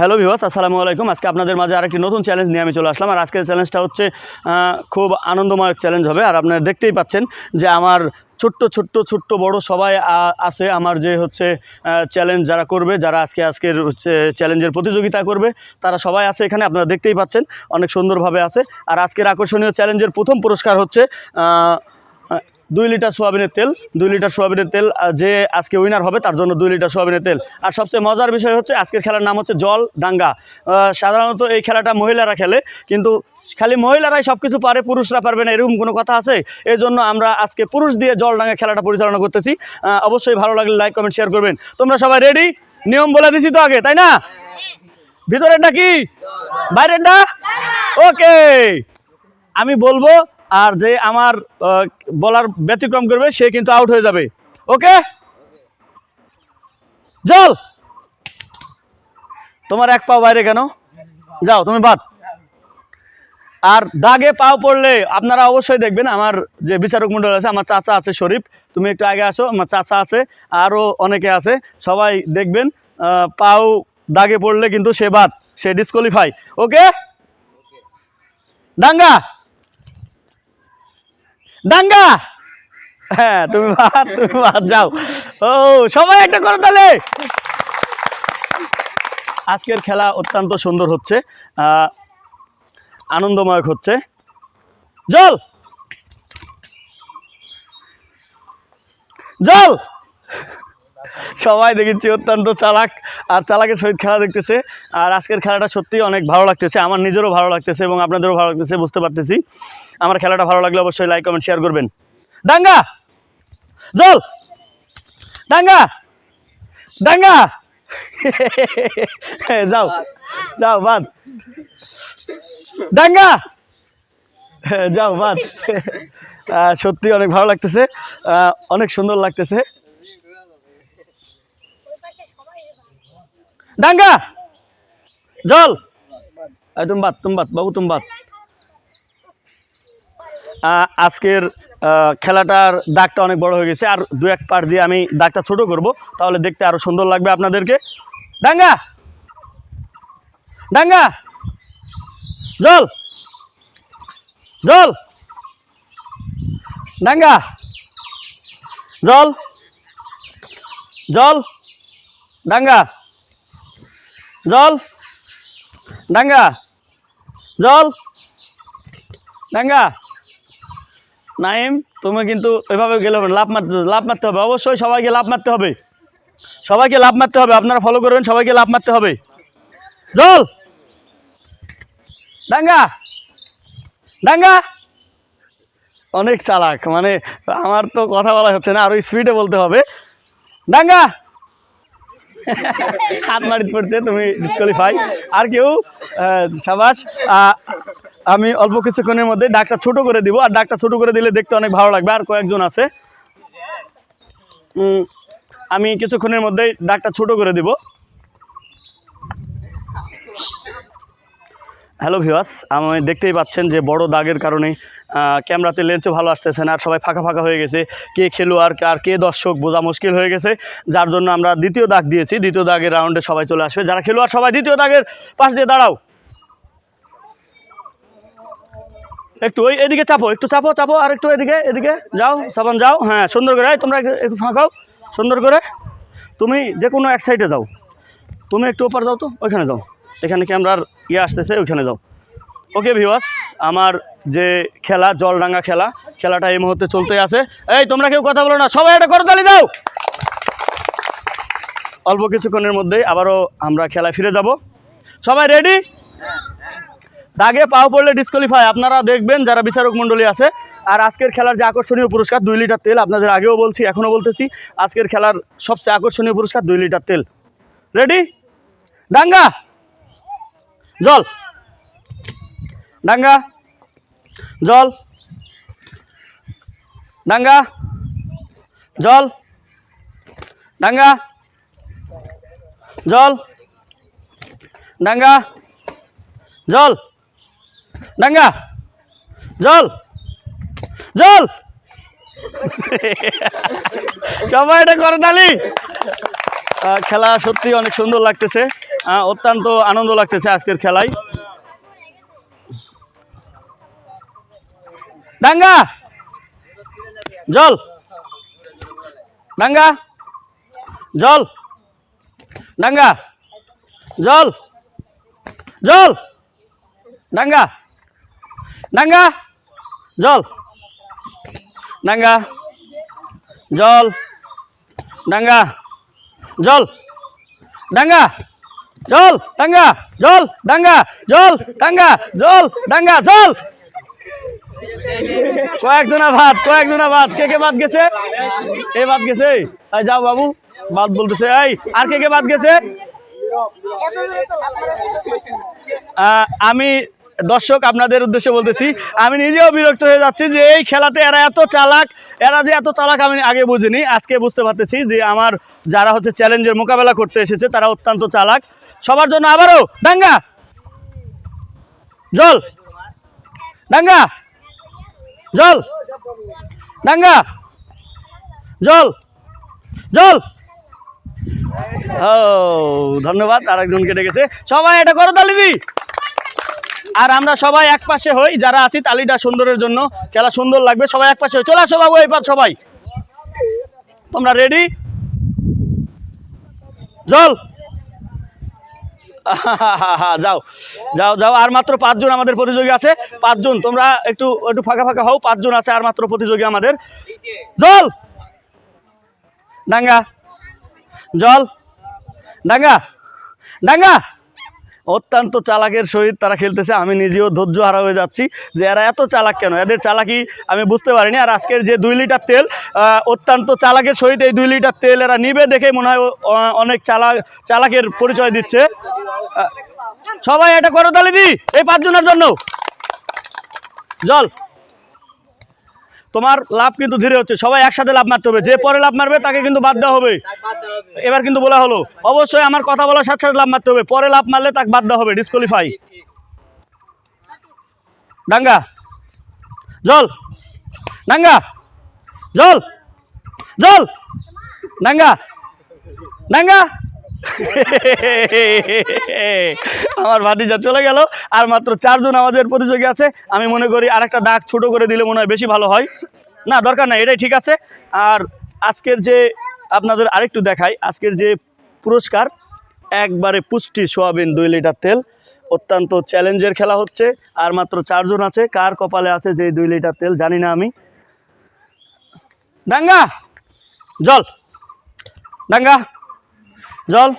Hello ভিওয়াস আসসালামু আলাইকুম। আজকে আপনাদের মাঝে আরেকটি নতুন চ্যালেঞ্জ নিয়ে আমি চলে আসলাম। আর আজকের চ্যালেঞ্জটা হচ্ছে খুব আনন্দময় চ্যালেঞ্জ হবে। আর আপনারা দেখতেই পাচ্ছেন যে আমার ছোট্ট ছোট্ট ছোট্ট, বড় সবাই আছে। আমার যে হচ্ছে চ্যালেঞ্জ যারা করবে, যারা আজকে, আজকের হচ্ছে চ্যালেঞ্জের প্রতিযোগিতা করবে, তারা সবাই আছে এখানে। আপনারা দেখতেই পাচ্ছেন, অনেক সুন্দরভাবে আছে। আর আজকের আকর্ষণীয় চ্যালেঞ্জের প্রথম পুরস্কার হচ্ছে দুই লিটার সোয়াবিনের তেল দুই লিটার সোয়াবিনের তেল যে আজকে উইনার হবে তার জন্য দুই লিটার সোয়াবিনের তেল। আর সবচেয়ে মজার বিষয় হচ্ছে আজকের খেলার নাম হচ্ছে জল ডাঙ্গা সাধারণত এই খেলাটা মহিলারা খেলে কিন্তু খালি মহিলারাই সব কিছু পারে পুরুষরা পারবে না এরকম কোনো কথা আছে? এই জন্য আমরা আজকে পুরুষ দিয়ে জল ডাঙ্গা খেলাটা পরিচালনা করতেছি। অবশ্যই ভালো লাগলে লাইক কমেন্ট শেয়ার করবেন। তোমরা সবাই রেডি নিয়ম বলে দিছি তো আগে তাই না? ভিতরেরটা কি? বাইরেরটা? ওকে আমি বলব আর যে আমার বলার ব্যতিক্রম করবে, সে কিন্তু আউট হয়ে যাবে। ওকে জল তোমার এক পাও বাইরে কেন? যাও, তুমি বাদ। আর দাগে পাও পড়লে আপনারা অবশ্যই দেখবেন, আমার যে বিচারক মণ্ডল আছে, আমার চাচা আছে শরীফ, তুমি একটু আগে আসো, আমার চাচা আছে আরও অনেকে আছে, সবাই দেখবেন পাও দাগে পড়লে কিন্তু সে বাদ, সে ডিসকোয়ালিফাই ওকে ডাঙ্গা ডাঙ্গা হ্যাঁ তুমি ভাত তুমি ভাত যাও। ও, সবাই একটা করো তাহলে আজকের খেলা অত্যন্ত সুন্দর হচ্ছে আনন্দময় হচ্ছে। জল! জল! সবাই দেখেছি অত্যন্ত চালাক আর চালাকের সহিত খেলা দেখতেছে। আর আজকের খেলাটা সত্যিই অনেক ভালো লাগতেছে, আমার নিজেরও ভালো লাগতেছে এবং আপনাদেরও ভালো লাগতেছে, বুঝতে পারতেছি। আমার খেলাটা ভালো লাগলে অবশ্যই লাইক কমেন্ট শেয়ার করবেন। ডাঙ্গা জল! ডাঙ্গা ডাঙ্গা যাও যাও, বাদ। ডাঙ্গা যাও, বাদ। সত্যি অনেক ভালো লাগতেছে। অনেক সুন্দর লাগতেছে। ডাঙ্গা জল! এই তুমি বাদ তুমি বাদ বাবু তুমি বাদ আহ, আজকের খেলাটার দাগটা অনেক বড় হয়ে গেছে আর দু এক পার দিয়ে আমি দাগটা ছোট করব তাহলে দেখতে আরও সুন্দর লাগবে আপনাদেরকে। ডাঙ্গা ডাঙ্গা জল! জল! ডাঙ্গা জল! জল! ডাঙ্গা জল। ডাঙ্গা। জল। ডাঙ্গা। নাইম, তুমি কিন্তু এভাবে গেলে হবে লাভ মারতে লাভ মারতে হবে। অবশ্যই সবাইকে লাভ মারতে হবে। সবাইকে লাভ মারতে হবে। আপনারা ফলো করবেন, সবাইকে লাভ মারতে হবে। জল। ডাঙ্গা। ডাঙ্গা। অনেক চালাক মানে আমার তো কথা বলা হচ্ছে না, আরও স্পিডে বলতে হবে। ডাঙ্গা। হাত মারিত পড়ছে, তুমি ডিসকোয়ালিফাই আর কেউ সাবাস আমি অল্প কিছুক্ষণের মধ্যে ডাকটা ছোট করে দিব। আর ডাকটা ছোট করে দিলে দেখতে অনেক ভালো লাগবে। আর কয়েকজন আছে। আমি কিছুক্ষণের মধ্যেই ডাকটা ছোট করে দিব। হ্যালো ভিওয়াস আমি দেখতেই পাচ্ছেন যে বড় দাগের কারণে ক্যামেরাতে লেন্সও ভালো আসতেছে না, আর সবাই ফাঁকা ফাঁকা হয়ে গেছে। কে খেলোয়াড় আর কে দর্শক বোঝা মুশকিল হয়ে গেছে। যার জন্য আমরা দ্বিতীয় দাগ দিয়েছি। দ্বিতীয় দাগের রাউন্ডে সবাই চলে আসবে। যারা খেলোয়াড়, সবাই দ্বিতীয় দাগের পাশ দিয়ে দাঁড়াও। একটু ওই এদিকে চাপো, একটু চাপো চাপো, আর একটু এদিকে এদিকে যাও, সাবান যাও। হ্যাঁ সুন্দর করে। তোমরা একটু ফাঁকাও, সুন্দর করে। তুমি যে কোনো এক সাইডে যাও। তুমি একটু ওপার যাও তো, ওইখানে যাও। এখানে ক্যামেরার ইয়ে আসতেছে, ওইখানে যাও। ওকে ভিওয়াস আমার যে খেলা, জলডাঙ্গা খেলা, খেলাটা এই মুহূর্তে চলতেই আছে। এই, তোমরা কেউ কথা বলো না, সবাই একটা করতালি দাও! অল্প কিছুক্ষণের মধ্যেই আবারও আমরা খেলায় ফিরে যাব। সবাই রেডি দাগে পাও পড়লে ডিসকোয়ালিফাই আপনারা দেখবেন যারা বিচারক মণ্ডলী আছে, আর আজকের খেলার যে আকর্ষণীয় পুরস্কার, দুই লিটার তেল, আপনাদের আগেও বলছি, এখনও বলতেছি, আজকের খেলার সবচেয়ে আকর্ষণীয় পুরস্কার দুই লিটার তেল। রেডি ডাঙ্গা জল! ডাঙ্গা। জল। ডাঙ্গা। জল। ডাঙ্গা। জল। ডাঙ্গা। জল। ডাঙ্গা। জল। জল। সবাই এটা করে তালি। খেলা সত্যি অনেক সুন্দর লাগতেছে। অত্যন্ত আনন্দ লাগতেছে আজকের খেলায়। ডাঙ্গা জল ডাঙ্গা জল ডাঙ্গা জল জল ডাঙ্গা ডাঙ্গা জল ডাঙ্গা জল ডাঙ্গা জল ডাঙ্গা জল ডাঙ্গা জল ডাঙ্গা জল ডাঙ্গা জল ডাঙ্গা জল কয়েকজনা ভাত কয়েকজনা ভাত। কে কে বাদ গেছে? এ বাদ গেছে? এই যাও বাবু বাদ বলতেছে, এই, আর কে কে বাদ গেছে? আমি দর্শক আপনাদের উদ্দেশ্যে বলতেছি, আমি নিজেও বিরক্ত হয়ে যাচ্ছি যে এই খেলাতে এরা এত চালাক, এরা যে এত চালাক আমি আগে বুঝিনি, আজকে বুঝতে পারতেছি যে আমার যারা হচ্ছে চ্যালেঞ্জের মোকাবেলা করতে এসেছে, তারা অত্যন্ত চালাক। সবার জন্য আবারও ডাঙ্গা জল! ডাঙ্গা জল। ডাঙ্গা। জল। জল। ও, ধন্যবাদ আরেকজনকে ডেকেছে। সবাই এটা করো তালিবি আর আমরা সবাই এক পাশে হই, যারা আছি তালিটা সুন্দরের জন্য। খেলা সুন্দর লাগবে, সবাই এক পাশে হই। চলে আসো বাবু এবার সবাই। তোমরা রেডি জল। যাও যাও যাও, আর মাত্র পাঁচজন আমাদের প্রতিযোগী আছে। পাঁচজন, তোমরা একটু একটু ফাঁকা ফাঁকা হও, পাঁচজন আছে আর মাত্র প্রতিযোগী আমাদের। জল! ডাঙ্গা জল! ডাঙ্গা ডাঙ্গা অত্যন্ত চালাকের সহিত তারা খেলতেছে। আমি নিজেও ধৈর্য হারা হয়ে যাচ্ছি যে এরা এত চালাক কেন? এদের চালাকি আমি বুঝতে পারিনি। আর আজকের যে দুই লিটার তেল অত্যন্ত চালাকের সহিত এই দুই লিটার তেল এরা নিবে দেখে মনে হয় অনেক চালাক চালাকের পরিচয় দিচ্ছে। সবাই এটা করো তাহলে দি, এই পাঁচজনের জন্য। জল। তোমার লাভ কিন্তু ধীরে হচ্ছে, সবাই একসাথে লাভ মারতে হবে, যে পরে লাভ মারবে তাকে কিন্তু বাদ দেওয়া হবে। এবার কিন্তু বলা হলো, অবশ্যই আমার কথা বলার সাথে সাথে লাভ মারতে হবে, পরে লাভ মারলে তাকে বাদ দেওয়া হবে ডিসকোয়ালিফাই ডাঙ্গা, জল ডাঙ্গা, জল জল, ডাঙ্গা ডাঙ্গা আমার ভাতিজা চলে গেল, আর মাত্র চারজন আমাদের প্রতিযোগী আছে। আমি মনে করি আরেকটা দাগ ছোট করে দিলে মনে হয় বেশি ভালো হয়। না, দরকার নাই, এটাই ঠিক আছে। আর আজকের যে আপনাদের আরেকটু দেখাই, আজকের যে পুরস্কার, একবারে পুষ্টি সোয়াবিন দুই লিটার তেল। অত্যন্ত চ্যালেঞ্জের খেলা হচ্ছে, আর মাত্র চারজন আছে। কার কপালে আছে যে দুই লিটার তেল, জানি না আমি। ডাঙ্গা জল! ডাঙ্গা জল।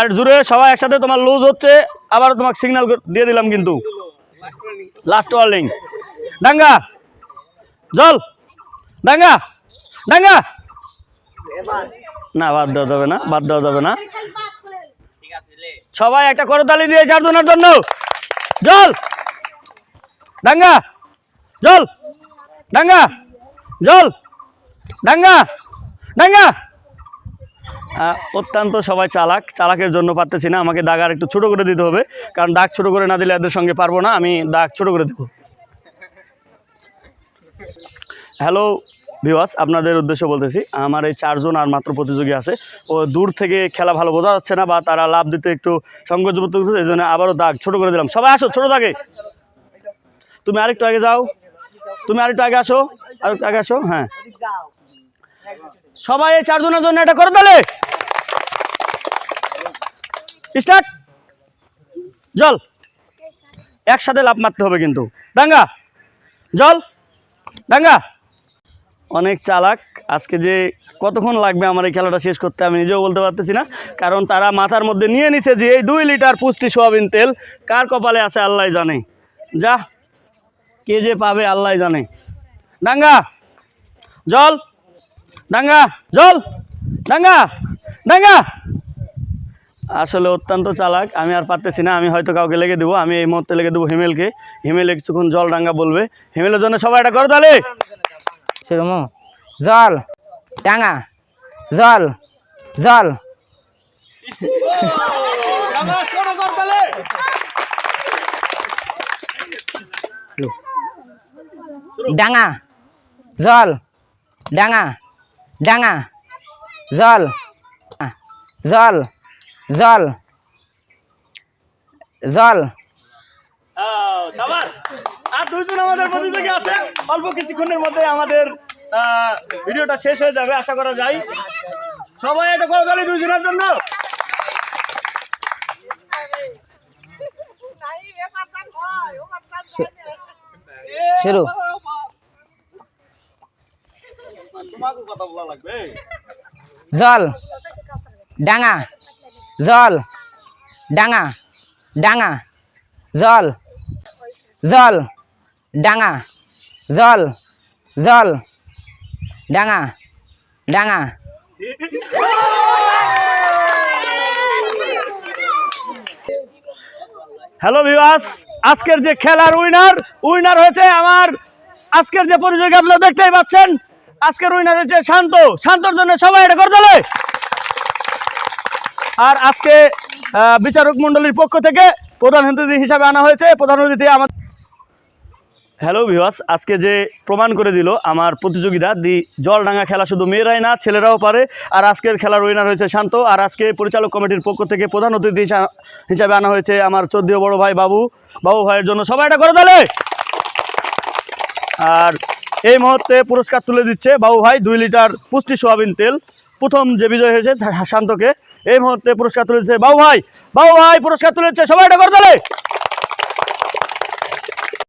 আর জুড়ে সবাই একসাথে, তোমার লুজ হচ্ছে, আবার তোমাকে সিগন্যাল দিয়ে দিলাম কিন্তু। লাস্ট ওয়ার্নিং ডাঙ্গা জল! ডাঙ্গা ডাঙ্গা না, বাদ দেওয়া যাবে না, বাদ দেওয়া যাবে না। সবাই একটা করতালি দিয়ে চারজনের জন্য। জল! ডাঙ্গা জল! ডাঙ্গা জল! ডাঙ্গা ডাঙ্গা অত্যন্ত সবাই চালাক। চালাকের জন্য পারতেছি না। আমাকে দাগ আর একটু ছোটো করে দিতে হবে। কারণ দাগ ছোটো করে না দিলে এদের সঙ্গে পারব না। আমি দাগ ছোটো করে দেবো। হ্যালো ভিওয়াস আপনাদের উদ্দেশ্য বলতেছি, আমার এই চারজন আর মাত্র প্রতিযোগী আছে। ও দূর থেকে খেলা ভালো বোঝা যাচ্ছে না বা তারা লাভ দিতে একটু সংকোচ বোধ করতেছে, এই জন্য আবারও দাগ ছোটো করে দিলাম। সবাই আসো, ছোটো দাগে। তুমি আরেকটু আগে যাও। তুমি আরেকটু আগে আসো। আরেকটু আগে আসো হ্যাঁ। সবাই এই চারজনের জন্য এটা করে তাহলে স্টার্ট জল। একসাথে লাভ মারতে হবে কিন্তু। ডাঙ্গা জল। ডাঙ্গা অনেক চালাক। আজকে যে কতক্ষণ লাগবে আমার এই খেলাটা শেষ করতে আমি নিজেও বলতে পারতেছি না। কারণ তারা মাথার মধ্যে নিয়ে নিছে যে এই দুই লিটার পুষ্টি সোয়াবিন তেল কার কপালে আছে আল্লাহ জানে। যা, কে যে পাবে আল্লাহ জানে। ডাঙ্গা জল। ডাঙ্গা জল। ডাঙ্গা ডাঙ্গা আসলে অত্যন্ত চালাক, আমি আর পারতেছি না, আমি হয়তো কাউকে লেগে দেবো, আমি এই মুহূর্তে লেগে দেবো হিমেলকে, হিমেল কিছুক্ষণ জল ডাঙ্গা বলবে। হিমেলের জন্য সবাই এটা করো তাহলে! সেরকম জল, ডাঙা, জল জল। ডাঙা জল, ডাঙা ডাঙা, জল জল। জল। জল। আর দুইজন আমাদের প্রতিযোগী আছে। অল্প কিছুক্ষণের মধ্যে আমাদের ভিডিওটা শেষ হয়ে যাবে আশা করা যায়। সবাই এটা জন্য। শুরু। জল। ডাঙা। জল। ডাঙা। ডাঙা। জল। জল। ডাঙা। জল। জল। ডাঙা। ডাঙা। হ্যালো ভিউয়ার্স আজকের যে খেলার উইনার উইনার হয়েছে আমার আজকের যে প্রতিযোগী আপনারা দেখতেই পাচ্ছেন। আজকের উইনার হয়েছে শান্ত। শান্তর জন্য সবাই এটা করে তোলে আর আজকে বিচারক মণ্ডলীর পক্ষ থেকে প্রধান অতিথি হিসাবে আনা হয়েছে। প্রধান অতিথি আমার হ্যালো ভিউয়ার্স আজকে যে প্রমাণ করে দিল আমার প্রতিযোগিতা দি জলডাঙ্গা খেলা শুধু মেয়েরাই না, ছেলেরাও পারে। আর আজকের খেলার উইনার হয়েছে শান্ত। আর আজকে পরিচালক কমিটির পক্ষ থেকে প্রধান অতিথি হিসাবে আনা হয়েছে আমার চোদ্দীয় বড় ভাই বাবু। বাবু ভাইয়ের জন্য সবাই এটা করে দিলে আর এই মুহূর্তে পুরস্কার তুলে দিচ্ছে বাবু ভাই দুই লিটার পুষ্টি সোয়াবিন তেল। প্রথম যে বিজয় হয়েছে শান্তকে। এই মুহূর্তে পুরস্কার তুলেছে বাবু ভাই বাবু ভাই পুরস্কার তুলেছে। সবাই এটা করে